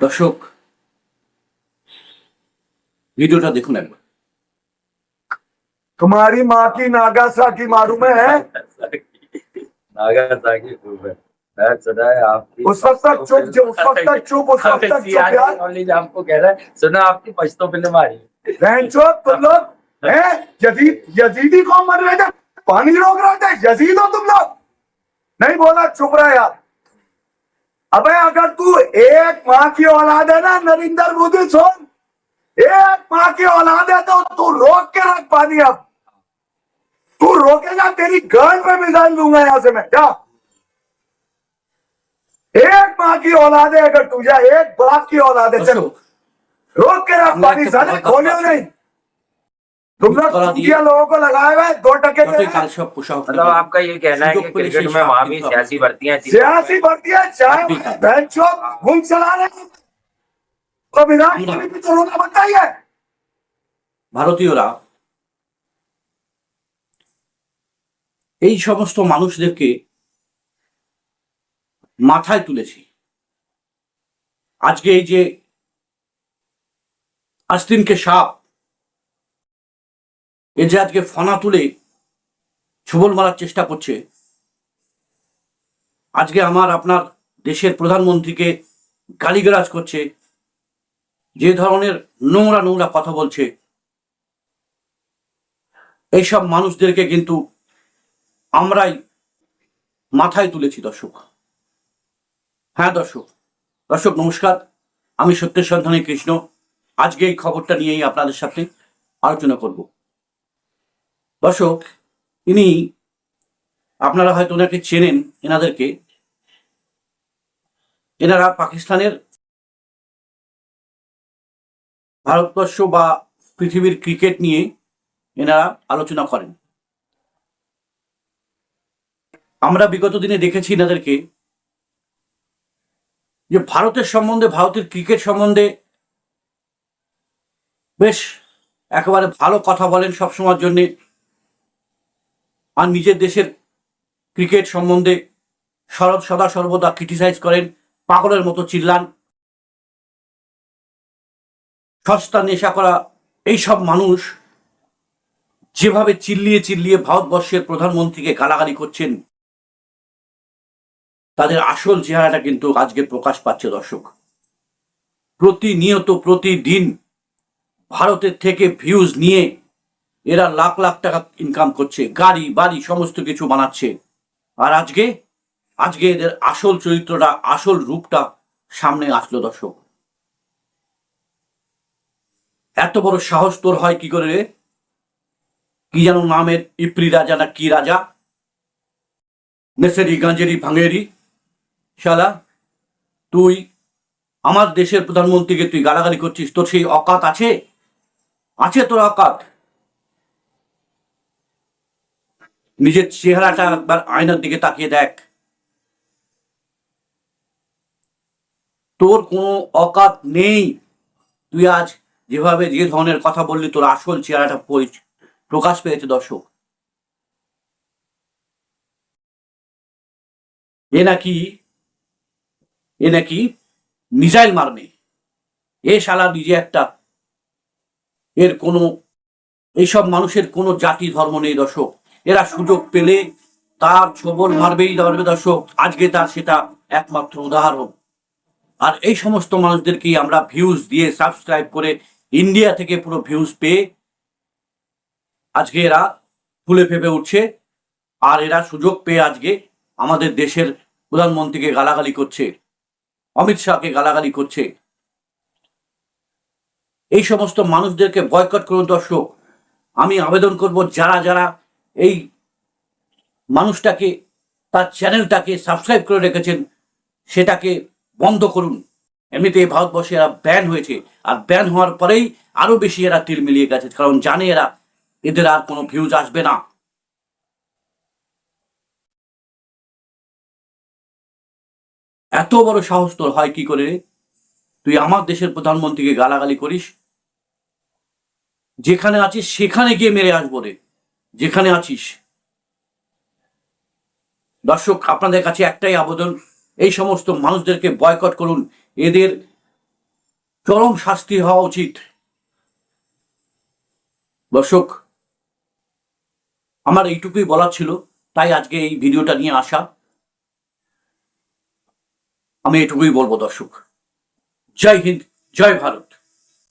দর্শক ভিডিওটা দেখুন একবার तुम्हारी माँ की नागासाकी मालूम है नागासाकी movement. That's right, आपकी उस वक्त तक चुप जो उस वक्त तक चुप उस वक्त तक चुप यार नॉलेज आपको कह रहा है सुना आपकी पछतो फिल्म आ रही है बहन चुप तुम लोग हैं यजीद यजीदी कौन मर रहे थे पानी रोक रहे थे यजीद हो तुम लोग नहीं बोला चुप रहा यार अबे अगर तू एक माँ की औलाद है ना नरेंद्र मोदी सुन। एक माँ की औलाद है तो तू रोक के रख पानी अब। तू रोकेगा तेरी गर्ल पे मिजाइल दूँगा यहाँ से मैं क्या एक माँ की औलाद है अगर तुझे एक बाप की औलाद है चलो। रोक के रख पानी सारे खोलो नहीं। तुम लोग करा दिए। चुटिया लोगों को लगाए हुए दो टके যতই दे কাল সব পোশাক मतलब आपका ये कहना है कि सुजोग पुलिस क्रिकेट ही में वहां शांति भी का- सियासी भर्तियां थी सियासी भर्तियां चाहे अभी का। बहन चौक घूम चला रहे तो विराट कोहली की तो रोना बनता ही है ভারতীয়রা এই সমস্ত মানুষদেরকে মাথায় তুলেছি আজকে এই যে আস্তিনকে সাপ এ যে আজকে ফনা তুলে ছবল মারার চেষ্টা করছে। আজকে আমার আপনার দেশের প্রধানমন্ত্রীকে গালিগালাজ করছে। যে ধরনের নোংরা নোংরা কথা বলছে। এইসব মানুষদেরকে কিন্তু আমরাই মাথায় তুলেছি, দর্শক। হ্যাঁ দর্শক। দর্শক, নমস্কার। আমি সত্যের সন্ধানী কৃষ্ণ। আজকে এই খবরটা নিয়েই আপনাদের সাথে আলোচনা করব। দর্শক, ইনি আপনারা হয়তো ওনাকে চেনেন, এনাদেরকে। এনারা পাকিস্তানের ভারতবর্ষ বা পৃথিবীর ক্রিকেট নিয়ে এনারা আলোচনা করেন। আমরা বিগত দিনে দেখেছি এনাদেরকে যে ভারতের সম্বন্ধে, ভারতের ক্রিকেট সম্বন্ধে বেশ একেবারে ভালো কথা বলেন সবসময়ের জন্যে। আর নিজের দেশের ক্রিকেট সম্বন্ধে শরৎ সদা সর্বদা ক্রিটিসাইজ করেন, পাগলের মতো চিল্লান। সস্তা নেশা করা এইসব মানুষ যেভাবে চিল্লিয়ে চিল্লিয়ে ভারতবর্ষের প্রধানমন্ত্রীকে গালাগালি করছেন, তাদের আসল চেহারাটা কিন্তু আজকে প্রকাশ পাচ্ছে দর্শক। প্রতিনিয়ত, প্রতিদিন ভারতের থেকে ভিউজ নিয়ে এরা লাখ লাখ টাকা ইনকাম করছে, গাড়ি, বাড়ি, সমস্ত কিছু বানাচ্ছে। আর আজকে আজকে এদের আসল চরিত্রটা, আসল রূপটা সামনে আসলো, দর্শক। এত বড় সাহস তোর হয় কি করে কি যেন নামের ইপ্রি রাজা না কি রাজা? নেসেরি, গাঞ্জেরি, ভাঙেরি। শালা, তুই আমার দেশের প্রধানমন্ত্রীকে তুই গালাগালি করছিস, তোর সেই অকাত আছে? আছে তোর অকাত? নিজের চেহারাটা একবার আয়নার দিকে তাকিয়ে দেখ। তোর কোনো অকাত নেই। তুই আজ যেভাবে যে ধরনের কথা বললি, তোর আসল চেহারাটা পরি- প্রকাশ পেয়েছে দর্শক। এ নাকি এ নাকি মিসাইল মারবে। এ শালা নিজে একটা এর কোনো এইসব মানুষের কোনো জাতি ধর্ম নেই দর্শক। এরা সুযোগ পেলে তার ছবল মারবেই ধরবে দর্শক। আজকে তার সেটা একমাত্র উদাহরণ। আর এই সমস্ত মানুষদেরকেই আমরা ভিউজ দিয়ে সাবস্ক্রাইব করে ইন্ডিয়া থেকে পুরো ভিউজ পেয়ে আজকে এরা ফুলে ফেপে উঠছে। আর এরা সুযোগ পেয়ে আজকে আমাদের দেশের প্রধানমন্ত্রীকে গালাগালি করছে। অমিত শাহকে গালাগালি করছে। এই সমস্ত মানুষদেরকে বয়কট করুন দর্শক। আমি আবেদন করব যারা যারা এই মানুষটাকে, তার চ্যানেলটাকে সাবস্ক্রাইব করে রেখেছেন, সেটাকে বন্ধ করুন। এমনিতে ভারতবর্ষে এরা ব্যান হয়েছে। আর ব্যান হওয়ার পরেই আরও বেশি এরা তিল মিলিয়ে গেছে, কারণ জানে এরা, এদের আর কোনো ভিউজ আসবে না। এত বড় সাহস তোর হয় কি করে তুই আমার দেশের প্রধানমন্ত্রীকে গালাগালি করিস? যেখানে আছিস, সেখানে গিয়ে মেরে আসব রে। যেখানে আছিস। দর্শক, আপনাদের কাছে একটাই আবেদন, এই সমস্ত মানুষদেরকে বয়কট করুন। এদের চরম শাস্তি হওয়া উচিত। দর্শক, আমার এইটুকুই বলার ছিল, তাই আজকে এই ভিডিওটা নিয়ে আসা। আমি এটুকুই বলব দর্শক। জয় হিন্দ, জয় ভারত।